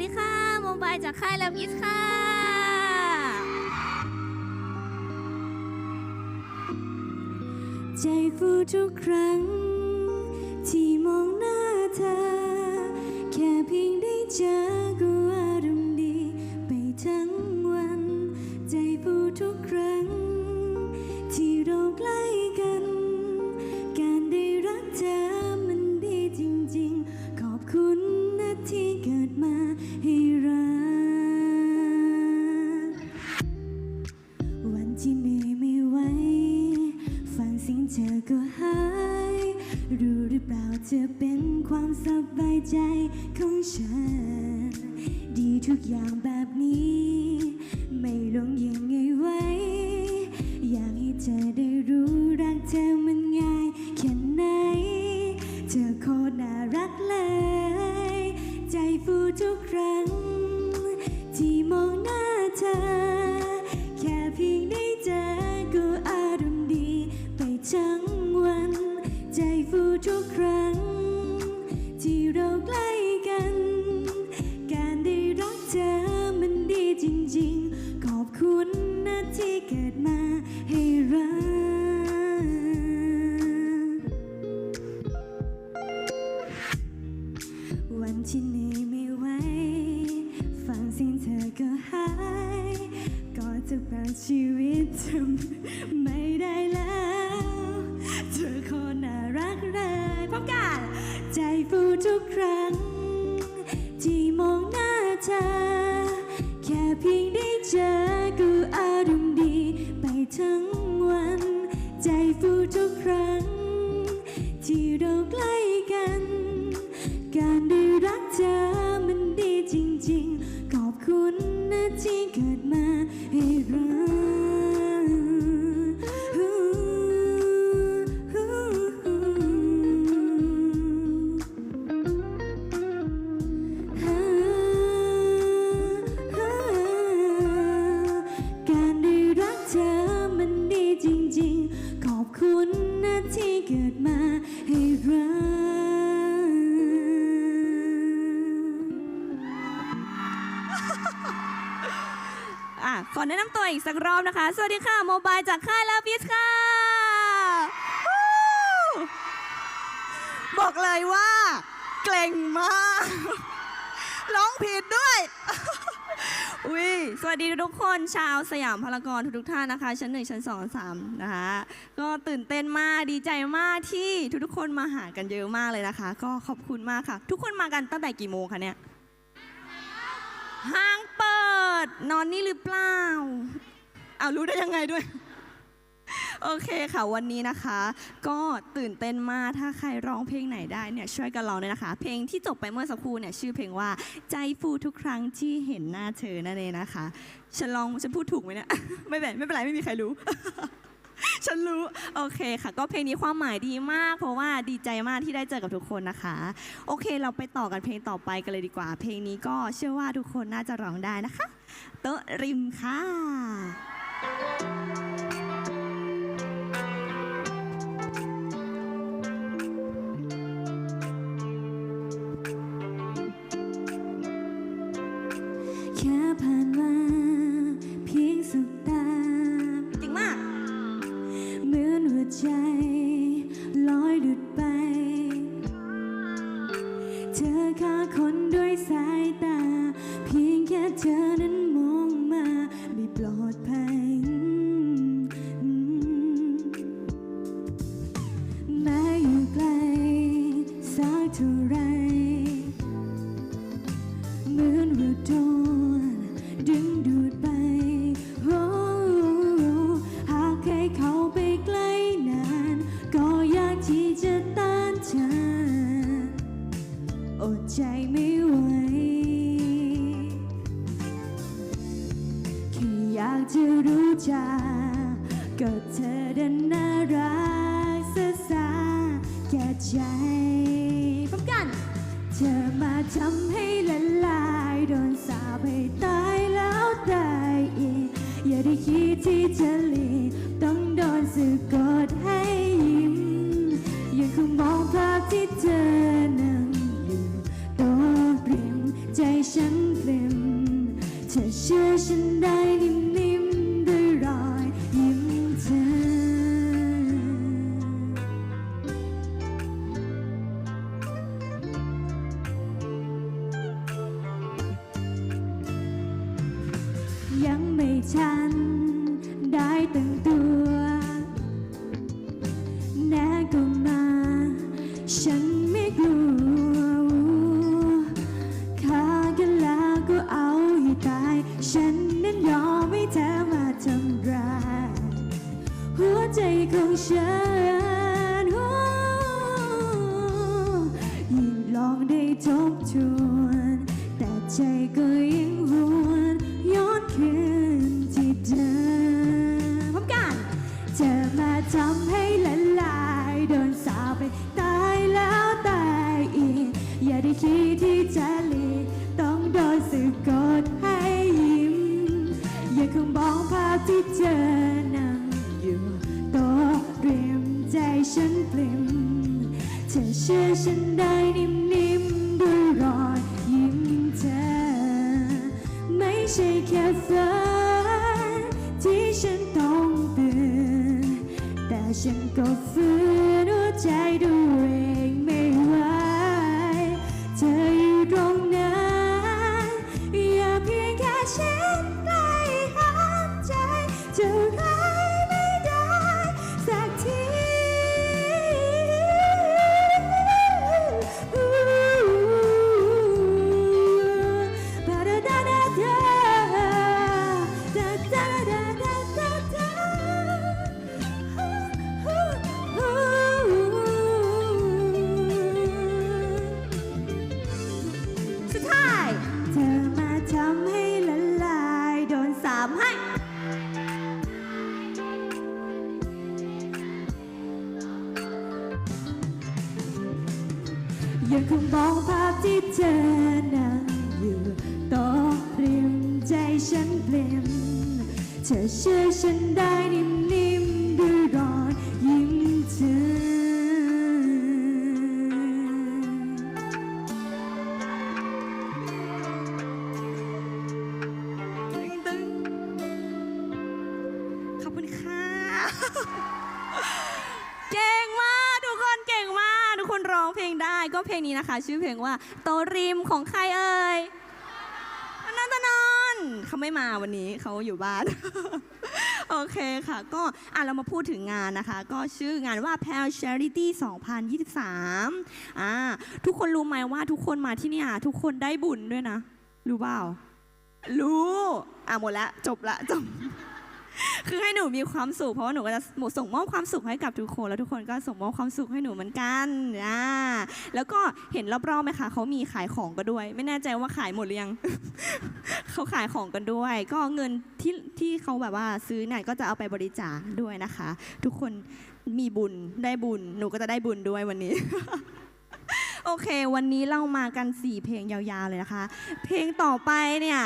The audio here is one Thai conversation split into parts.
ดีค่ะโมบายจากค่ายลาพิสค่ะ ใจฟูทุกครั้ง ที่มองหน้าเธอ แค่เพียงได้เจอกู ธอเป็นความสบายใจของฉัน ดีทุกอย่างแบบ ทุกครั้ง ที่มองหน้าเธอ แค่เพียงได้เจอก็อารมณ์ดี ไปทั้งวัน ใจฟูทุกครั้ง ที่เราใกล้กัน การได้รักเธอมันดีจริงๆ ขอบคุณนะที่เกิดมาให้รัก แนะนำตัวอีกสักรอบนะคะ สวัสดีค่ะ โมบายจากค่ายลาพิสค่ะ บอกเลยว่า เกรงมาก ร้องผิดด้วยอุ้ยสวัสดีทุกคนชาวสยามพารากอนทุกๆท่านนะคะ ชั้นหนึ่งชั้นสองสามนะคะก็ตื่นเต้นมากดีใจมากที่ทุกๆคนมาหากันเยอะมากเลยนะคะ ก็ขอบคุณมากค่ะ ทุกคนมากันตั้งแต่กี่โมงคะเนี่ยห้างเปิด นอนนี่หรือเปล่าเอารู้ได้ยังไงด้วย โอเคค่ะวันนี้นะคะ ก็ตื่นเต้นมากถ้าใครร้องเพลงไหนได้เนี่ยช่วยกันร้องเลยนะคะ เพลงที่จบไปเมื่อสักครู่เนี่ยชื่อเพลงว่าใจฟูทุกครั้งที่เห็นหน้าเธอนั่นเองนะคะฉันลองฉันพูดถูกไหมเนี่ยไม่เป็นไม่เป็นไรไม่มีใครรู้ ฉันรู้โอเคค่ะ ก็เพลงนี้ความหมายดีมาก เพราะว่าดีใจมากที่ได้เจอกับทุกคนนะคะ โอเค เราไปต่อกันเพลงต่อไปกันเลยดีกว่า เพลงนี้ก็เชื่อว่าทุกคนน่าจะร้องได้นะคะ โต๊ะริมค่ะ ก็เธอดันน่ารักซะสาแก่ใจพร้อมกัน เธอมาทำให้ละลายโดนสาบให้ตายแล้วตายอีก อย่าได้คิดที่จะหลีต้องโดนสึกอดให้ยิ้ม ยังคงมองภาพที่เธอนั่งอยู่ตัวเปลี่ยนใจฉันเปลี่ยนเธอเชื่อฉันได้ ได้ตั้งตัวแน่ก็มา ฉันไม่กลัวฆ่ากันแล้วก็เอาให้ตาย ฉันนั้นยอมให้เธอมาทำร้ายหัวใจของฉันยิ่งลองได้ทบทวน แต่ใจก็ยังหวน ย้อนคืนที่เดิมพร้อมกันจะมาทำให้ละลายโดนสาปไปตายแล้วตายอีก อย่าได้คิดที่จะหลีกต้องโดนสึกกดให้ยิ้ม อย่าคงมองภาพที่เธอนั่งอยู่ต๊ะเรียมใจฉันปลิมเธอเชื่อฉันได้นิ่ ใช่แค่ฝันที่ฉันต้องตื่นแต่ฉันก็ฝืนหัวใจด้วย เก่งมากทุกคนเก่งมากทุกคนร้องเพลงได้ ก็เพลงนี้นะคะ ชื่อเพลงว่า โตริมของใครเอ่ยอนันตนนท์เขาไม่มาวันนี้เขาอยู่บ้าน โอเคค่ะ ก็อะเรามาพูดถึงงานนะคะ ก็ชื่องานว่า p a l Charity 2023อ่าทุกคนรู้ไหมว่าทุกคนมาที่เนี่ยทุกคนได้บุญด้วยนะ รู้เปล่า รู้ อะหมดล้วจบละจบ คือให้หนูมีความสุขเพราะว่าหนูก็จะส่งมอบความสุขให้กับทุกคน แล้วทุกคนก็ส่งมอบความสุขให้หนูเหมือนกันอ่าแล้วก็เห็นรอบๆไหมคะเขามีขายของกันด้วย ไม่แน่ใจว่าขายหมดหรือยัง เขาขายของกันด้วย ก็เงินที่ที่เขาแบบว่าซื้อเนี่ยก็จะเอาไปบริจาคด้วยนะคะ ทุกคนมีบุญได้บุญ หนูก็จะได้บุญด้วยวันนี้โอเค วันนี้เรามากัน 4 เพลงยาวๆเลยนะคะ เพลงต่อไปเนี่ย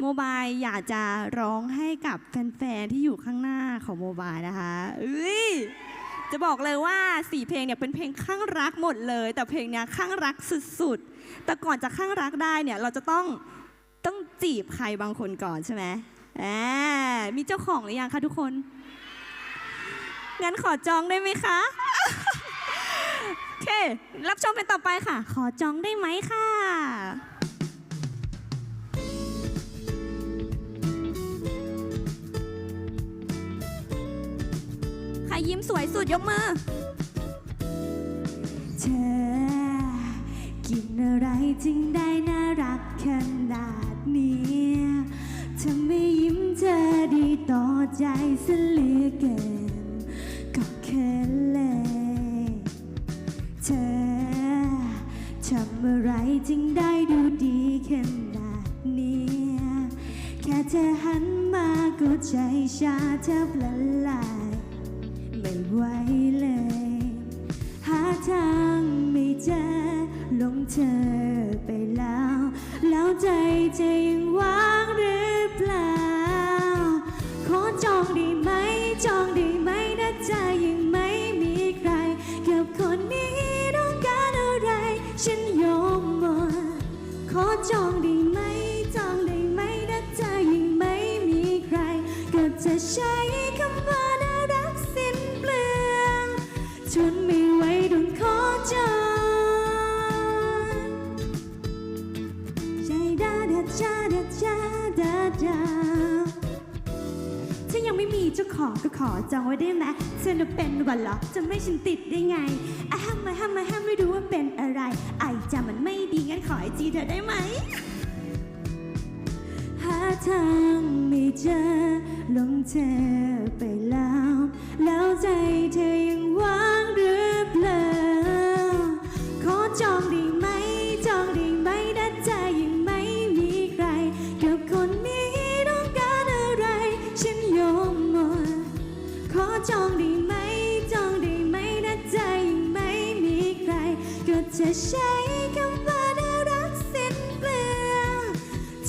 โมบายอยากจะร้องให้กับแฟนๆที่อยู่ข้างหน้าของโมบายนะคะเอ้ยจะบอกเลยว่า4เพลงเนี่ยเป็นเพลงข้างรักหมดเลย แต่เพลงเนี้ยข้างรักสุดๆ แต่ก่อนจะข้างรักได้เนี่ยเราจะต้องต้องจีบใครบางคนก่อนใช่ไหมแหมมีเจ้าของหรือยังคะทุกคน งั้นขอจองได้ไหมคะโอเครับชมเป็นต่อไปค่ะ ขอจองได้ไหมค่ะ รยิ้มสวยสุดยกมือ เธอ กินอะไรจึงได้น่ารักขนาดนี้ทำให้ยิ้มเธอดีต่อใจเสยเลือเกินก็เขินเลย เธอทำอะไรจึงได้ดูดีขนาดนี้ แค่เธอหันมาก็ใจชาแทบละล จองได้ไหม จองได้ไหมนะใจยังไม่มีใคร กับคนนี้ต้องการอะไร ฉันยอมหมดขอจองได้ไหม จองได้ไหมนะใจยังไม่มีใคร ก็จะใช้คำว่า เจ้าของก็ขอจองไว้ได้ไหมเธอน่ะเป็นวันเหรอจะไม่ฉันติดได้ไงอะห้ามมาห้ามมาห้ามไม่รู้ว่าเป็นอะไร ไอจำมันไม่ดีงั้นขอไอจีเธอได้ไหมหาทางไม่เจอหลงเธอไปแล้ว แล้วใจเธอยังว่างหรือเปล่าขอจองด้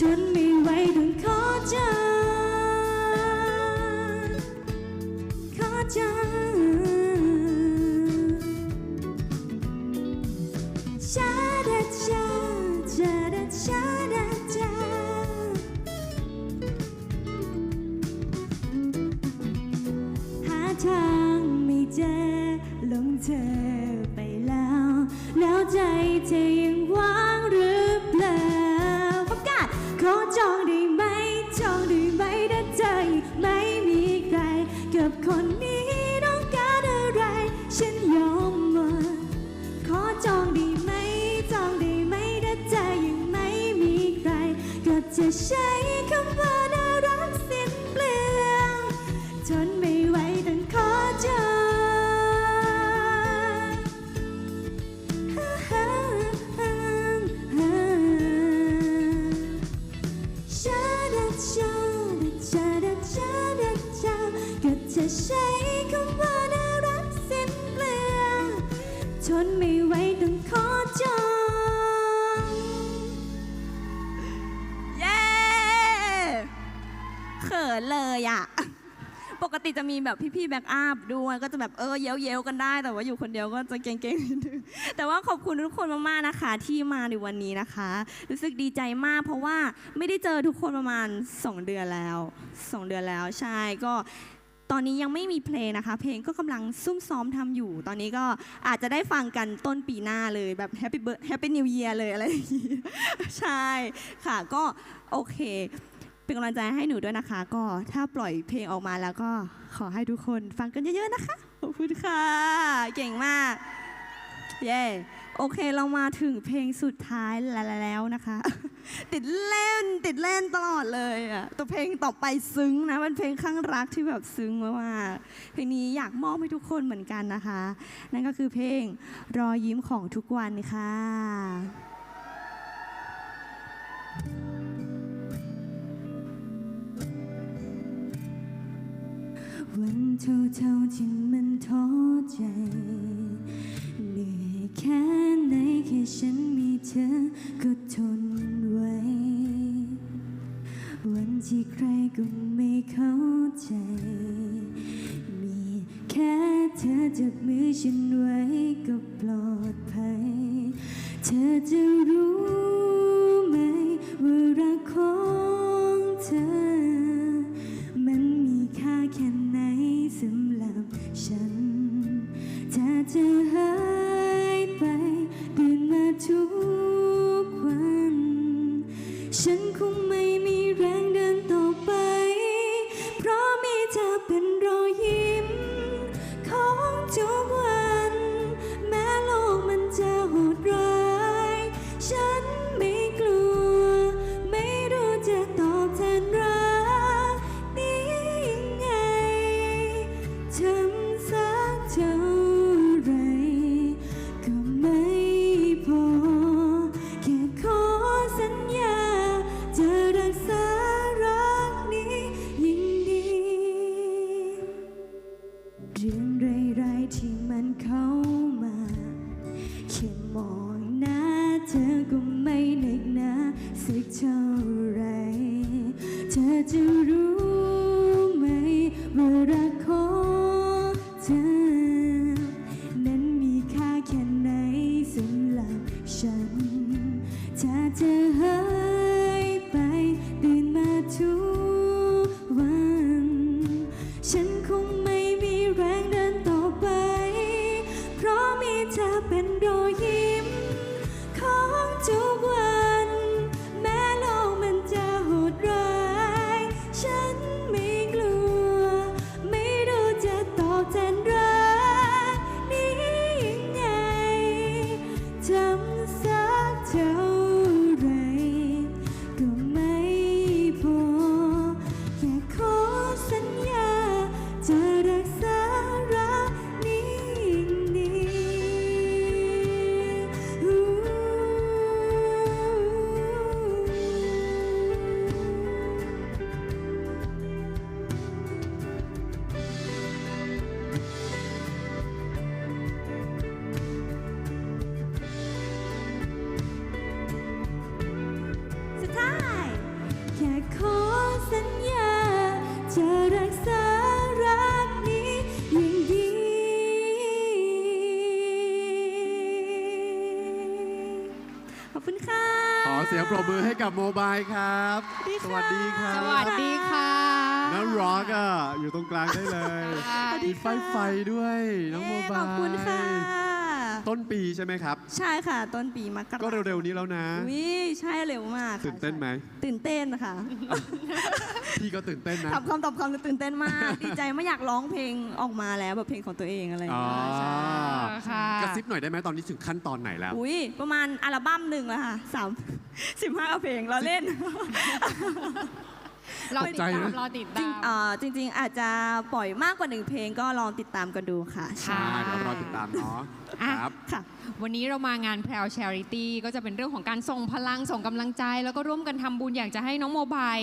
ทนไม่ กับคน ทนไม่ไหวต้องขอจองเย้เขินเลยอะปกติจะมีแบบพี่ๆแบ็กอัพด้วยก็จะแบบเออเย้ยวๆกันได้ แต่ว่าอยู่คนเดียวก็จะเก่งๆนิดนึงแต่ว่าขอบคุณทุกคนมากๆนะคะ ที่มาในวันนี้นะคะ รู้สึกดีใจมากเพราะว่าไม่ได้เจอทุกคนประมาณ 2 เดือนแล้วสองเดือนแล้วใช่ก็ ตอนนี้ยังไม่มีเพลงนะคะ เพลงก็กำลังซุ่มซ้อมทำอยู่ ตอนนี้ก็อาจจะได้ฟังกันต้นปีหน้าเลยแบบ Happy Birth Happy New Year เลยอะไรอย่างนี้ใช่ค่ะก็โอเค เป็นกำลังใจให้หนูด้วยนะคะ ก็ถ้าปล่อยเพลงออกมาแล้วก็ขอให้ทุกคนฟังกันเยอะๆนะคะขอบคุณค่ะ เก่งมาก เย้ โอเคเรามาถึงเพลงสุดท้ายแล้วนะคะ ติดเล่นติดเล่นตลอดเลยอะแต่เพลงต่อไปซึ้งนะมันเพลงข้างรักที่แบบซึ้งมากๆเพลงนี้อยากมอบให้ทุกคนเหมือนกันนะคะ นั่นก็คือเพลงรอยยิ้มของทุกวันค่ะ วันเท่าๆที่มันท้อใจ ฉันมีเธอก็ทนไว้ วันที่ใครก็ไม่เข้าใจ มีแค่เธอจับมือฉันไว้ก็ปลอดภัย เธอจะรู้ไหมว่ารักของเธอ มันมีค่าแค่ไหนสำหรับฉัน ถ้าเธอหา คุณค่ะ ขอเสียงปรบมือให้กับโมบายครับสวัสดีครับสวัสดีค่ะน้องร็อกอะอยู่ตรงกลางได้เลยสวัสดีมีไฟค่ะไฟด้วยน้องโมบาย ขอบคุณค่ะ ต้นปีใช่ไหมครับ ใช่ค่ะ ต้นปีมกราก็เร็วๆนี้แล้วนะ วิใช่เร็วมากค่ะตื่นเต้นไหม ตื่นเต้นค่ะพี่ก็ตื่นเต้นนะทำคำตอบคำตื่นเต้นมากดีใจไม่อยากร้องเพลงออกมาแล้วแบบเพลงของตัวเองอะไรอย่างอ๋อเงี้ยใช่ค่ะ กระซิบหน่อยได้ไหมตอนนี้ถึงขั้นตอนไหนแล้ว อุ้ยประมาณอัลบั้มหนึ่งแล้วค่ะสามสิบห้าเพลงเราเล่นรอติดใจตามนะรอติดจริงตามเอ่อจริงๆอาจจะปล่อยมากกว่าหนึ่งเพลงก็ลองติดตามกันดูค่ะค่ะใช่เดี๋ยวรอติดตามเนาะอะครับ ค่ะ วันนี้เรามางานแพรวช h ริตี้ก็จะเป็นเรื่องของการส่งพลังส่งกำลังใจ แล้วก็ร่วมกันทำบุญอยากจะให้น้องโมบาย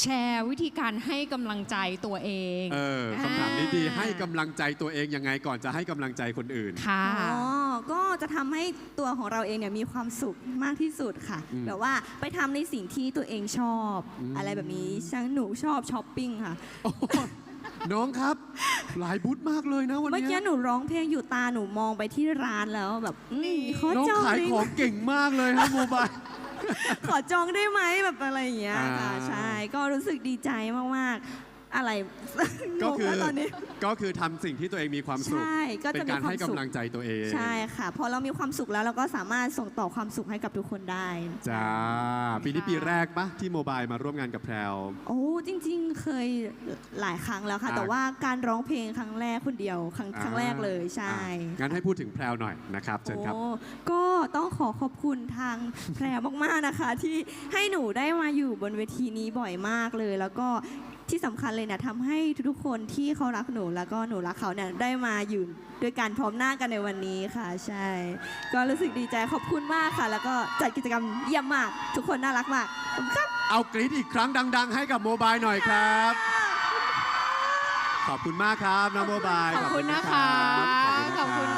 แชร์วิธีการให้กำลังใจตัวเองเออคำถามนี้ดีให้กำลังใจตัวเองยังไงก่อนจะให้กำลังใจคนอื่น ค่ะ อ๋อ ก็จะทำให้ตัวของเราเองเนี่ยมีความสุขมากที่สุดค่ะ อืมแบบว่าไปทำในสิ่งที่ตัวเองชอบ อืม อะไรแบบนี้ช่างหนูชอบช้อปปิ้งค่ะ โอ้โห น้องครับ หลายบูธมากเลยนะวันเมื่อนี้กี้หนูร้องเพลงอยู่ตาหนูมองไปที่ร้านแล้วแบบอืมขอน้องจองขายได้ของเก่งมากเลยครับโมบาย ขอจองได้ไหมแบบอะไรอย่างเงี้ยค่ะอ่าใช่ก็รู้สึกดีใจมากๆ อะไรก็งงคือแล้วตอนนี้ ก็คือทำสิ่งที่ตัวเองมีความสุข ใช่ก็เป็จะนมีการความให้สุกำขลังใจตัวเองใช่ค่ะ พอเรามีความสุขแล้วเราก็สามารถส่งต่อความสุขให้กับทุกคนได้ จ้าปีนี้ปีแรกปะที่โมบายมาร่วมงานกับแพรว โอ้จริง ๆ เคยหลายครั้งแล้วค่ะ อ่า แต่ว่าการร้องเพลงครั้งแรกคนเดียวครั้งครั้งแรกเลยใช่อะงั้นให้พูดถึงแพรวหน่อยนะครับเชิญครับ โอ้ก็ต้องขอขอบคุณทาง แพรมากๆนะคะ ที่ให้หนูได้มาอยู่บนเวทีนี้บ่อยมากเลย แล้วก็ ที่สำคัญเลยเนี่ยทำให้ทุกๆคนที่เขารักหนูแล้วก็หนูรักเขาเนี่ยได้มาอยู่ด้วยกันพร้อมหน้ากันในวันนี้ค่ะ ใช่ ก็รู้สึกดีใจขอบคุณมากค่ะ แล้วก็จัดกิจกรรมเยี่ยมมาก ทุกคนน่ารักมากขอบคุณครับ เอากรี๊ดอีกครั้งดัง ๆ ให้กับโมบายหน่อยครับ ขอบคุณมากครับน้องโมบายขอบคุณนะคะ ข